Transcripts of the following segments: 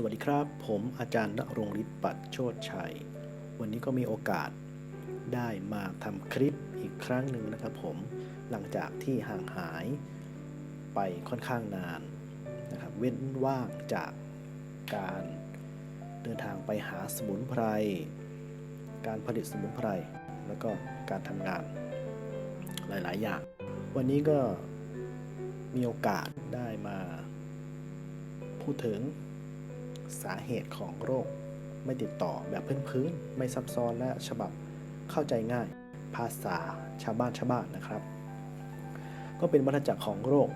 สวัสดีครับ ผมอาจารย์ณรงฤทธิ์ปัดโชตชัย วันนี้ก็มีโอกาสได้มาทำคลิปอีกครั้งหนึ่งนะครับผมหลังจากที่ห่างหายไปค่อนข้างนานนะครับเว้นว่างจากการเดินทางไปหาสมุนไพร การผลิตสมุนไพร แล้วก็การทำงานหลาย ๆ อย่าง วันนี้ก็มีโอกาสได้มาพูดถึง สาเหตุของโรค ไม่ติดต่อแบบพื้นๆไม่ซับซ้อนและฉบับเข้าใจง่าย ภาษาชาวบ้านชาวบ้านนะครับ ก็เป็นวัฏจักรของโรค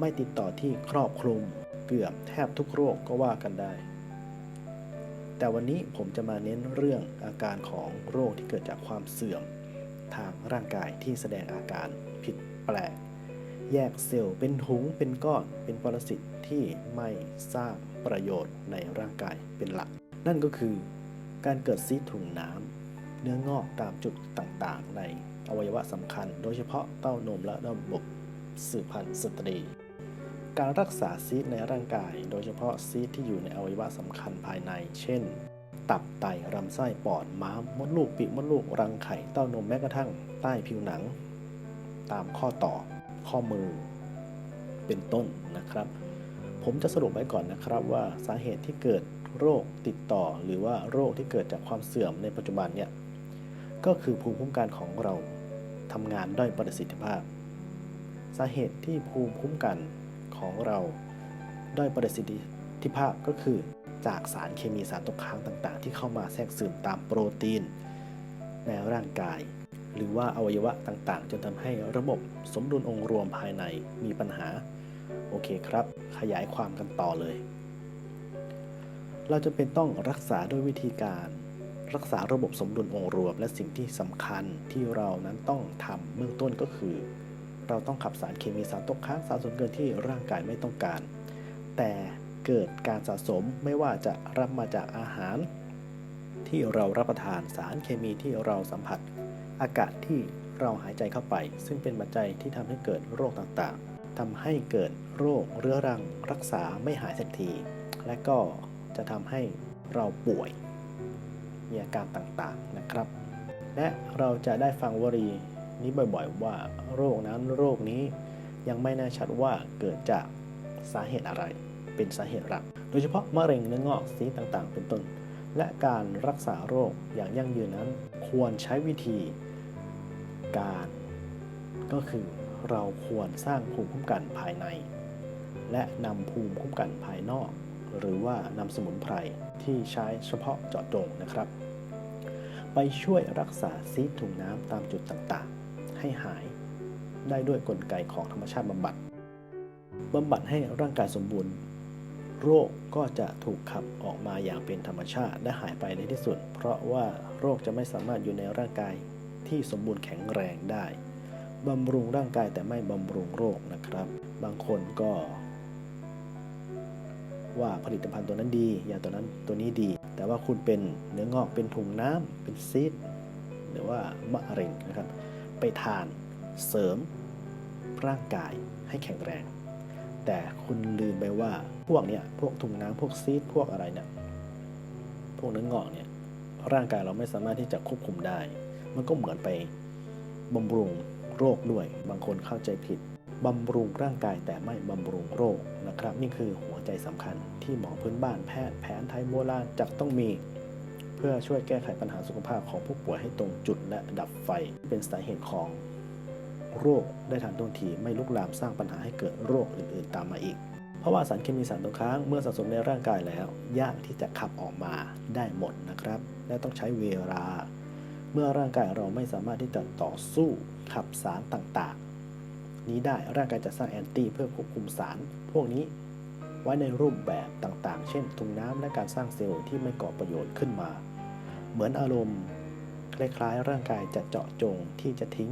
ไม่ติดต่อที่ครอบคลุมเกือบแทบทุกโรคก็ว่ากันได้ แต่วันนี้ผมจะมาเน้นเรื่องอาการของโรคที่เกิดจากความเสื่อม ทางร่างกายที่แสดงอาการผิดแปลก แยกเซลล์เป็นถุงเป็นก้อนเป็นปรสิตที่ไม่สร้างประโยชน์ในร่างกายเป็นหลัก นั่นก็คือการเกิดซีดถุงน้ำเนื้องอกตามจุดต่างๆ ในอวัยวะสำคัญ โดยเฉพาะเต้านมและระบบสืบพันธุ์สตรี การรักษาซีดในร่างกาย โดยเฉพาะซีดที่อยู่ในอวัยวะสำคัญภายใน เช่น ตับไตลำไส้ปอดม้ามมดลูกปีกมดลูกรังไข่เต้านมแม้กระทั่งใต้ผิวหนัง ตามข้อต่อ ข้อมือเป็นต้นนะครับ ผมจะสรุปไว้ก่อนนะครับว่าสาเหตุที่เกิดโรคติดต่อหรือว่าโรคที่เกิดจากความเสื่อมในปัจจุบันเนี่ยก็คือภูมิคุ้มกันของเราทำงานด้อยประสิทธิภาพ สาเหตุที่ภูมิคุ้มกันของเราด้อยประสิทธิภาพก็คือ จากสารเคมีสารตกค้างต่างๆ ที่เข้ามาแทรกซึมตามโปรตีน ในร่างกาย หรือว่าอวัยวะต่างๆ จนทำให้ระบบสมดุลองค์รวมภายในมีปัญหา โอเคครับ ขยายความกันต่อเลย เราจะเป็นต้องรักษาด้วยวิธีการรักษาระบบสมดุลองค์รวม และสิ่งที่สำคัญที่เรานั้นต้องทำเบื้องต้นก็คือ เราต้องขับสารเคมีสารตกค้างสารส่วนเกินที่ร่างกายไม่ต้องการ แต่เกิดการสะสมไม่ว่าจะรับมาจากอาหาร ที่เรารับประทานสารเคมีที่เราสัมผัส อากาศที่เราหายใจเข้าไป ซึ่งเป็นปัจจัยที่ทำให้เกิดโรคต่างๆทำให้เกิดโรคเรื้อรังรักษาไม่หายสักที และก็จะทำให้เราป่วย มีอาการต่างๆนะครับ และเราจะได้ฟังวลีนี้บ่อยๆว่า โรคนั้นโรคนี้ยังไม่แน่ชัดว่าเกิดจากสาเหตุอะไร เป็นสาเหตุหลัก โดยเฉพาะมะเร็งเนื้องอกซีต่างๆ เป็นต้น และการรักษาโรคอย่างยั่งยืนนั้น ควรใช้วิธี การ ก็คือเราควรสร้างภูมิคุ้มกันภายใน และนำภูมิคุ้มกันภายนอก หรือว่านำสมุนไพรที่ใช้เฉพาะเจาะจงนะครับ ไปช่วยรักษาซีดถุงน้ำตามจุดต่างๆ ให้หายได้ด้วยกลไกของธรรมชาติบำบัดบำบัดให้ร่างกายสมบูรณ์ โรคก็จะถูกขับออกมาอย่างเป็นธรรมชาติและหายไปในที่สุด เพราะว่าโรคจะไม่สามารถอยู่ในร่างกาย ที่สมบูรณ์แข็งแรงได้บำรุงร่างกายแต่ไม่บำรุงโรคนะครับ บางคนก็ ว่าผลิตภัณฑ์ตัวนั้นดียาตัวนั้นตัวนี้ดี แต่ว่าคุณเป็นเนื้องอกเป็นถุงน้ำเป็นซีดหรือว่ามะเร็งนะครับ ไปทานเสริมร่างกายให้แข็งแรง แต่คุณลืมไปว่าพวกเนี้ยพวกถุงน้ำพวกซีดพวกอะไรเนี่ยพวกเนื้องอกเนี่ยร่างกายเราไม่สามารถที่จะควบคุมได้ มันก็เหมือนไปบำรุงโรคด้วย บางคนเข้าใจผิดบำรุงร่างกายแต่ไม่บำรุงโรคนะครับ นี่คือหัวใจสำคัญที่หมอพื้นบ้านแพทย์แผนไทยโบราณจะต้องมี เพื่อช่วยแก้ไขปัญหาสุขภาพของผู้ป่วยให้ตรงจุดและดับไฟ เป็นสาเหตุของโรคได้ทันท่วงทีไม่ลุกลามสร้างปัญหาให้เกิดโรคอื่นๆ ตามมาอีก เพราะว่าสารเคมีสารตกค้างเมื่อสะสมในร่างกายแล้ว ยากที่จะขับออกมาได้หมดนะครับ และต้องใช้เวลา เมื่อร่างกายเราไม่สามารถที่จะต่อสู้ขับสารต่างๆ นี้ได้ร่างกายจะสร้างแอนตี้เพื่อควบคุมสาร พวกนี้ไว้ในรูปแบบต่างๆ เช่นถุงน้ำและการสร้างเซลล์ที่ไม่ก่อประโยชน์ขึ้นมา เหมือนอารมณ์คล้ายๆ ร่างกายจะเจาะจงที่จะทิ้ง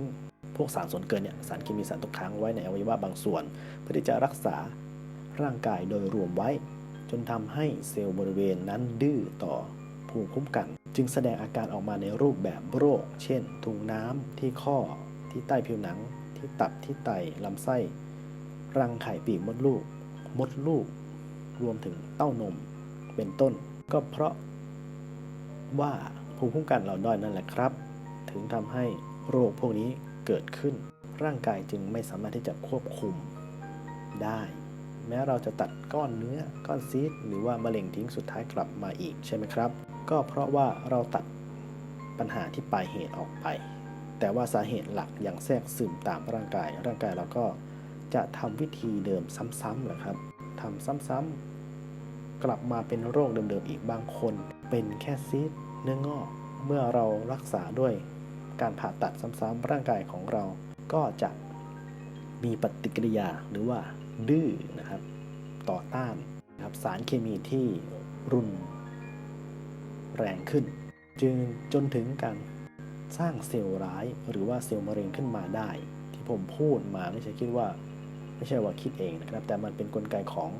พวกสารส่วนเกินเนี่ยสารเคมีสารตกค้างไว้ในอวัยวะบางส่วน เพื่อที่จะรักษาร่างกายโดยรวมไว้ จนทำให้เซลล์บริเวณนั้นดื้อต่อ ภูมิคุ้มกัน จึงแสดงอาการออกมาในรูปแบบโรค เช่น ถุงน้ำที่ข้อ ที่ใต้ผิวหนัง ที่ตับที่ไตลำไส้ รังไข่ปีกมดลูก มดลูก รวมถึงเต้านม เป็นต้น ก็เพราะว่าภูมิคุ้มกันเราด้อยนั่นแหละครับ ถึงทำให้โรคพวกนี้เกิดขึ้น ร่างกายจึงไม่สามารถที่จะควบคุมได้ แม้เราจะตัดก้อนเนื้อก้อนซีสหรือว่ามะเร็งทิ้งสุดท้ายกลับมาอีกใช่ไหมครับ ก็เพราะว่าเราตัดปัญหาที่ปลายเหตุออกไป แต่ว่าสาเหตุหลักยังแทรกซึมตามร่างกาย ร่างกายเราก็จะทำวิธีเดิมซ้ำๆแหละครับทำซ้ำๆกลับมาเป็นโรคเดิมๆอีกบางคน เป็นแค่ซีสเนื้องอก เมื่อเรารักษาด้วยการผ่าตัดซ้ำๆร่างกายของเราก็จะมีปฏิกิริยาหรือว่าดื้อนะครับ ต่อต้านนะครับสารเคมีที่รุน แรงขึ้น จึงจนถึงการสร้างเซลล์ร้ายหรือว่าเซลล์มะเร็งขึ้นมาได้ ที่ผมพูดมาไม่ใช่คิดว่า ไม่ใช่ว่าคิดเองนะครับ แต่มันเป็นนกลไกของ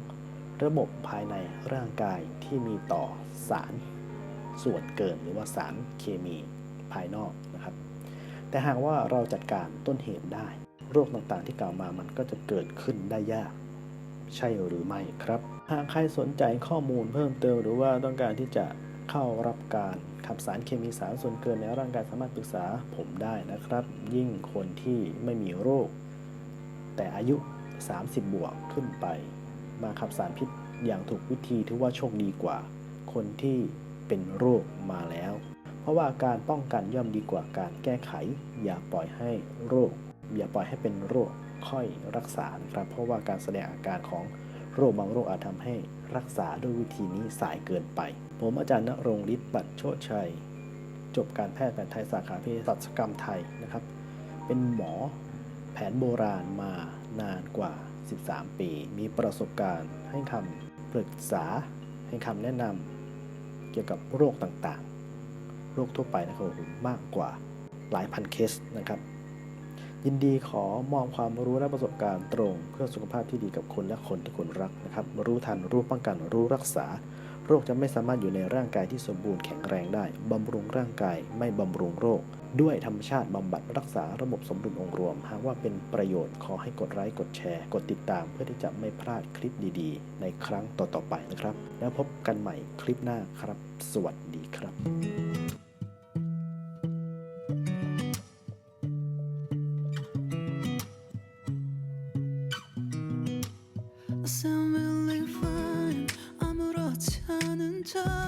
ระบบภายในร่างกายที่มีต่อสาร ส่วนเกินหรือว่าสารเคมีภายนอกนะครับ แต่หากว่าเราจัดการต้นเหตุได้ โรคต่างๆที่กล่าวมามันก็จะเกิดขึ้นได้ยาก ใช่หรือไม่ครับ หากใครสนใจข้อมูลเพิ่มเติมหรือว่าต้องการที่จะ เข้ารับการขับสารเคมีสารส่วนเกินในร่างกายสามารถปรึกษาผมได้นะครับ ยิ่งคนที่ไม่มีโรค แต่อายุ 30 บวกขึ้นไป มาขับสารพิษอย่างถูกวิธีถือว่าโชคดีกว่า คนที่เป็นโรคมาแล้ว เพราะว่าการป้องกันย่อมดีกว่าการแก้ไข อย่าปล่อยให้โรค อย่าปล่อยให้เป็นโรคค่อยรักษาครับ เพราะว่าการแสดงอาการของโรคบางโรคอาจทำให้รักษาด้วยวิธีนี้สายเกินไป ผมอาจารย์ณรงฤทธิ์ปัตโชติชัย จบการแพทย์แผนไทยสาขาเภสัชกรรมไทยนะครับ เป็นหมอแผนโบราณมานานกว่า 13 ปี มีประสบการณ์ให้คำปรึกษาให้คำแนะนำเกี่ยวกับโรคต่างๆ โรคทั่วไปนะครับผมมากกว่าหลายพันเคสนะครับ ยินดีขอมอบความรู้และประสบการณ์ตรง เพื่อสุขภาพที่ดีกับคนและคนที่คุณรักนะครับ รู้ทันรู้ป้องกันรู้รักษา โรคจะไม่สามารถอยู่ในร่างกายที่สมบูรณ์แข็งแรงได้ บำรุงร่างกายไม่บำรุงโรค ด้วยธรรมชาติบำบัดรักษาระบบสมดุลองค์รวม หากว่าเป็นประโยชน์ขอให้กดไลค์กดแชร์ กดติดตามเพื่อที่จะไม่พลาดคลิปดีๆ ในครั้งต่อๆไปนะครับ แล้วพบกันใหม่คลิปหน้าครับ สวัสดีครับ to